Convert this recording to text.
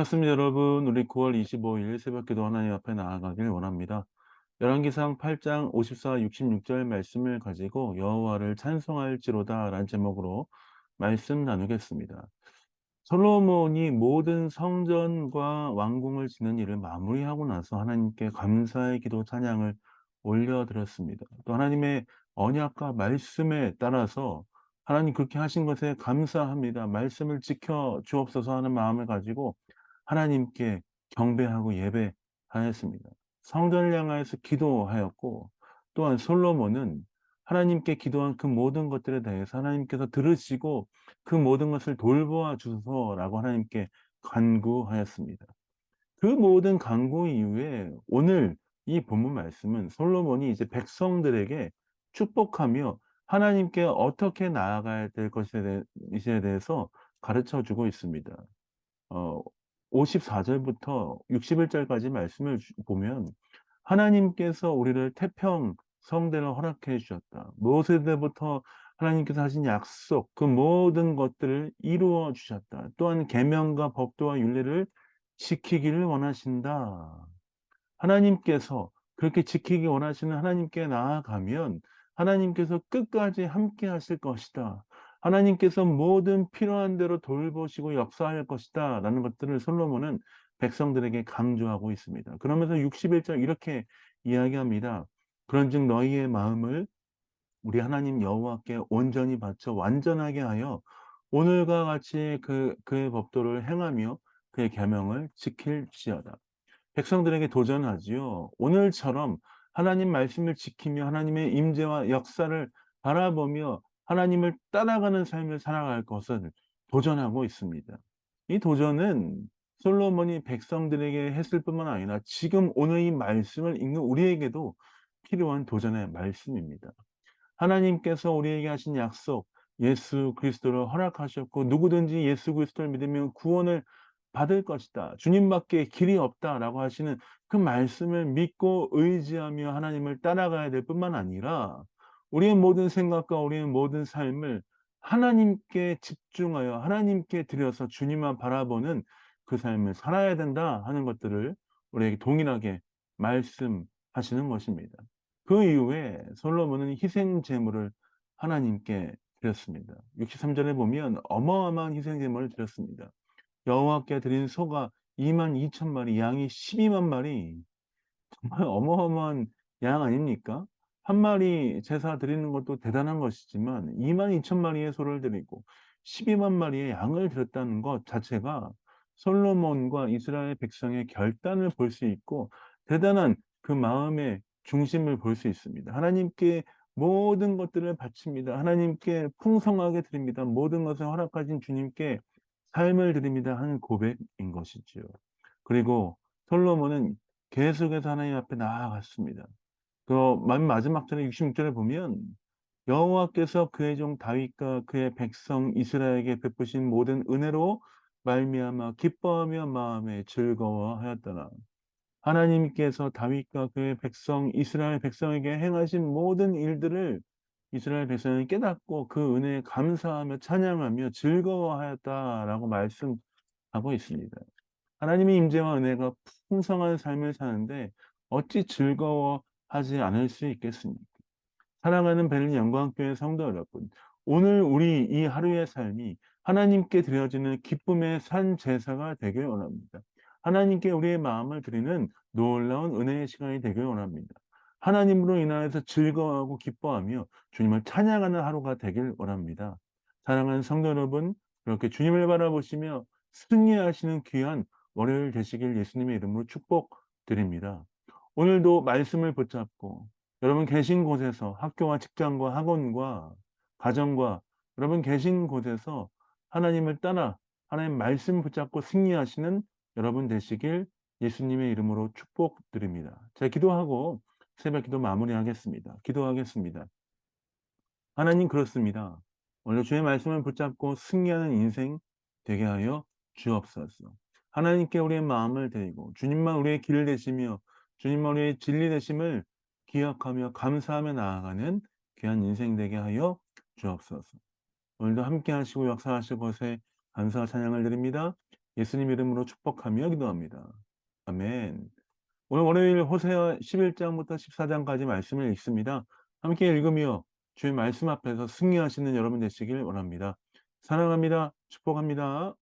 반갑습니다, 여러분. 우리 9월 25일 새벽 기도 하나님 앞에 나아가길 원합니다. 열왕기상 8장 54, 66절 말씀을 가지고 여호와를 찬송할지로다 라는 제목으로 말씀 나누겠습니다. 솔로몬이 모든 성전과 왕궁을 짓는 일을 마무리하고 나서 하나님께 감사의 기도 찬양을 올려드렸습니다. 또 하나님의 언약과 말씀에 따라서 하나님 그렇게 하신 것에 감사합니다. 말씀을 지켜 주옵소서 하는 마음을 가지고 하나님께 경배하고 예배하였습니다. 성전을 향하여서 기도하였고 또한 솔로몬은 하나님께 기도한 그 모든 것들에 대해서 하나님께서 들으시고 그 모든 것을 돌보아 주소서라고 하나님께 간구하였습니다. 그 모든 간구 이후에 오늘 이 본문 말씀은 솔로몬이 이제 백성들에게 축복하며 하나님께 어떻게 나아가야 될 것에 대해 서 가르쳐 주고 있습니다. 어, 54절부터 61절까지 말씀을 보면 하나님께서 우리를 태평 성대를 허락해 주셨다. 모세 때부터 하나님께서 하신 약속 그 모든 것들을 이루어 주셨다. 또한 계명과 법도와 윤례를 지키기를 원하신다. 하나님께서 그렇게 지키기 원하시는 하나님께 나아가면 하나님께서 끝까지 함께 하실 것이다. 하나님께서 모든 필요한 대로 돌보시고 역사할 것이다. 라는 것들을 솔로몬은 백성들에게 강조하고 있습니다. 그러면서 61절 이렇게 이야기합니다. 그런즉 너희의 마음을 우리 하나님 여호와께 온전히 바쳐 완전하게 하여 오늘과 같이 그 그의 법도를 행하며 그의 계명을 지킬지어다. 백성들에게 도전하지요. 오늘처럼 하나님 말씀을 지키며 하나님의 임재와 역사를 바라보며 하나님을 따라가는 삶을 살아갈 것을 도전하고 있습니다. 이 도전은 솔로몬이 백성들에게 했을 뿐만 아니라 지금 오늘 이 말씀을 읽는 우리에게도 필요한 도전의 말씀입니다. 하나님께서 우리에게 하신 약속, 예수 그리스도를 허락하셨고 누구든지 예수 그리스도를 믿으면 구원을 받을 것이다. 주님밖에 길이 없다라고 하시는 그 말씀을 믿고 의지하며 하나님을 따라가야 될 뿐만 아니라 우리의 모든 생각과 우리의 모든 삶을 하나님께 집중하여 하나님께 드려서 주님만 바라보는 그 삶을 살아야 된다 하는 것들을 우리에게 동일하게 말씀하시는 것입니다. 그 이후에 솔로몬은 희생 제물을 하나님께 드렸습니다. 63절에 보면 어마어마한 희생 제물을 드렸습니다. 여호와께 드린 소가 2만 2천 마리, 양이 12만 마리. 정말 어마어마한 양 아닙니까? 한 마리 제사 드리는 것도 대단한 것이지만 2만 2천 마리의 소를 드리고 12만 마리의 양을 드렸다는 것 자체가 솔로몬과 이스라엘 백성의 결단을 볼 수 있고 대단한 그 마음의 중심을 볼 수 있습니다. 하나님께 모든 것들을 바칩니다. 하나님께 풍성하게 드립니다. 모든 것을 허락하신 주님께 삶을 드립니다 하는 고백인 것이죠. 그리고 솔로몬은 계속해서 하나님 앞에 나아갔습니다. 그맨 마지막 절에 66절에 보면 여호와께서 그의 종 다윗과 그의 백성 이스라엘에게 베푸신 모든 은혜로 말미암아 기뻐하며 마음에 즐거워하였더라. 하나님께서 다윗과 그의 백성 이스라엘 백성에게 행하신 모든 일들을 이스라엘 백성이 깨닫고 그 은혜에 감사하며 찬양하며 즐거워하였다라고 말씀하고 있습니다. 하나님의 임재와 은혜가 풍성한 삶을 사는데 어찌 즐거워 하지 않을 수 있겠습니까? 사랑하는 벨린 영광교회 성도 여러분, 오늘 우리 이 하루의 삶이 하나님께 드려지는 기쁨의 산 제사가 되길 원합니다. 하나님께 우리의 마음을 드리는 놀라운 은혜의 시간이 되길 원합니다. 하나님으로 인하여서 즐거워하고 기뻐하며 주님을 찬양하는 하루가 되길 원합니다. 사랑하는 성도 여러분, 그렇게 주님을 바라보시며 승리하시는 귀한 월요일 되시길 예수님의 이름으로 축복드립니다. 오늘도 말씀을 붙잡고 여러분 계신 곳에서 학교와 직장과 학원과 가정과 여러분 계신 곳에서 하나님을 따라 하나님 말씀 붙잡고 승리하시는 여러분 되시길 예수님의 이름으로 축복드립니다. 제가 기도하고 새벽 기도 마무리하겠습니다. 기도하겠습니다. 하나님 그렇습니다. 오늘 주의 말씀을 붙잡고 승리하는 인생 되게 하여 주옵소서. 하나님께 우리의 마음을 드리고 주님만 우리의 길을 되시며 주님만 우리의 진리 되심을 기억하며 감사하며 나아가는 귀한 인생 되게 하여 주옵소서. 오늘도 함께 하시고 역사하실 것에 감사와 찬양을 드립니다. 예수님 이름으로 축복하며 기도합니다. 아멘. 오늘 월요일 호세아 11장부터 14장까지 말씀을 읽습니다. 함께 읽으며 주의 말씀 앞에서 승리하시는 여러분 되시길 원합니다. 사랑합니다. 축복합니다.